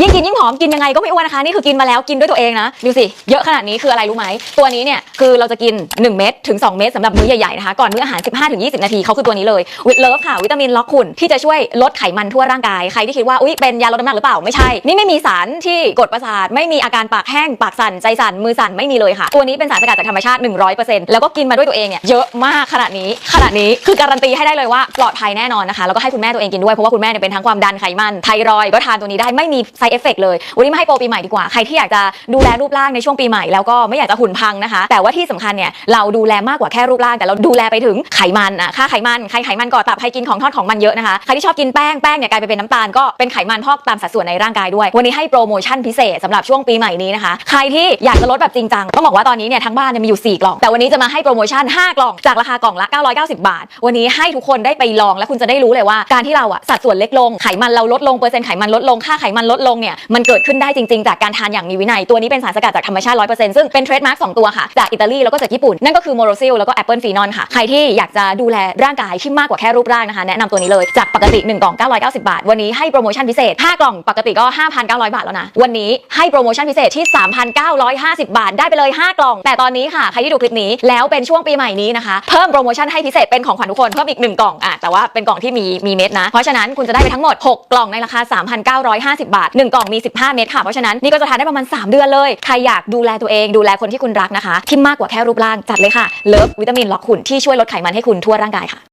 ยิ่งกินยิ่งผอมกินยังไงก็ไม่อ้วนนะคะนี่คือกินมาแล้วกินด้วยตัวเองนะดูสิเยอะขนาดนี้คืออะไรรู้ไหมตัวนี้เนี่ยคือเราจะกิน 1 เม็ดถึง 2 เม็ดสำหรับมื้อใหญ่ๆนะคะก่อนมื้ออาหาร 15-20 นาทีเขาคือตัวนี้เลยวิตเลิฟค่ะวิตามินล็อกขุ่นที่จะช่วยลดไขมันทั่วร่างกายใครที่คิดว่าอุ้ยเป็นยาลดน้ำหนักหรือเปล่าไม่ใช่ นี่ไม่มีสารที่กดประสาทไม่มีอาการปากแห้งปากสั่นใจสั่นมือสั่นไม่มีเลยค่ะ ตัวนี้เป็นสารสกัดจากธรรมชาติ 100%แล้วก็กินมาด้วยตัวเองเนี่ยเยอะมากขนาดนี้ขนาดนี้คือการันตีให้ได้เลยว่าปลอดภัยแน่นอนนะคะแล้วก็ให้คุณแม่ตัวเองกินด้วยเพราะว่าคุณแม่เนี่ยเป็นทั้งความดันไขมันไทรอยก็ทานตัวนี้ได้ไม่มี side effect เลย วันนี้มาให้โปรปีใหม่ดีกว่า ใครที่อยากจะดูแลรูปร่างในช่วงปีใหม่แล้วก็ไม่อยากจะหุ่นพังนะคะ แต่ว่าที่สำคัญเนี่ยเราดูแลมากกว่าแค่รูปร่าง แต่เราดูแลไปถึงไขมันอะค่าไขมันใครไขมันก่อตับใครกินของทอดของมันเยอะนะคะใครที่ชอบกินแป้งแป้งเนี่ยกลายไปเป็นน้ำตาลก็เป็นไขมันพอกตามสัดส่วนในร่างกายด้วย วันนี้ให้โปรโมชั่นพิเศษสำหรับช่วงปีใหม่นี้นะคะ ใครที่อยากจะลดแบบจริงจังต้องบอกว่าตอนนี้เนี่ยทั้งบ้านเนี่ยมีอยู่ 4 กล่อง แต่วันนี้จะมาให้โปรโมชั่น 5 กล่องจากราคากล่องละ 990 บาท วันนี้ให้ทุกคนได้ไปลอง และคุณจะได้รู้เลยว่าการที่เราอะสัดส่วนเล็กลงไขมันเราลดลงเปอร์เซ็นต์ไขมันลดลงค่าไขมันลดลงเนี่ยมันเกิดขึ้นได้จริงๆ จากการทานอย่างมีวินัย ตัวนี้เป็นสารสกัดจากธรรมชาติ 100%ซึ่งเป็นเทรดมาร์กสองตัวค่ะ จากอิตาลีแล้วก็จากญี่ปุ่น นั่นก็คือโมโรซิลแล้วก็แอปเปิลฟีนอลค่ะ ใครที่อยากจะดูแลร่างกายที่มากกว่าแค่รูปร่างนะคะ แนะนำตัวนี้เลย จากปกติ 1 กล่อง 990 บาท วันนี้ให้โปรโมชั่นพิเศษ 5 กล่องปกติก็ 5,900 บาทแล้วนะ วันนี้ให้โปรโมชั่นพิเศษที่ 3,950 บาท ได้ไปเลย 5 กล่อง แต่ตอนนี้ค่ะใครที่ดูคลิปนี้แล้วเป็นช่วงปีใหม่นี้นะคะเพิ่มโปรโมชั่นให้พิเศษเป็นของขวัญทุกคนเพิ่มอีก1กล่องอะแต่ว่าเป็นกล่องที่มีมีเม็ดนะเพราะฉะนั้นคุณจะได้ไปทั้งหมด 6 กล่องในราคา 3,950 บาท1 กล่องมี 15 เม็ดค่ะ เพราะฉะนั้นนี่ก็จะทานได้ประมาณ 3 เดือนเลย ใครอยากดูแลตัวเองดูแลคนที่คุณรักนะคะ ที่มากกว่าแค่รูปร่างจัดเลยค่ะเลิฟวิตามินล็อกหุ่นที่ช่วยลดไขมันให้คุณทั่วร่างกายค่ะ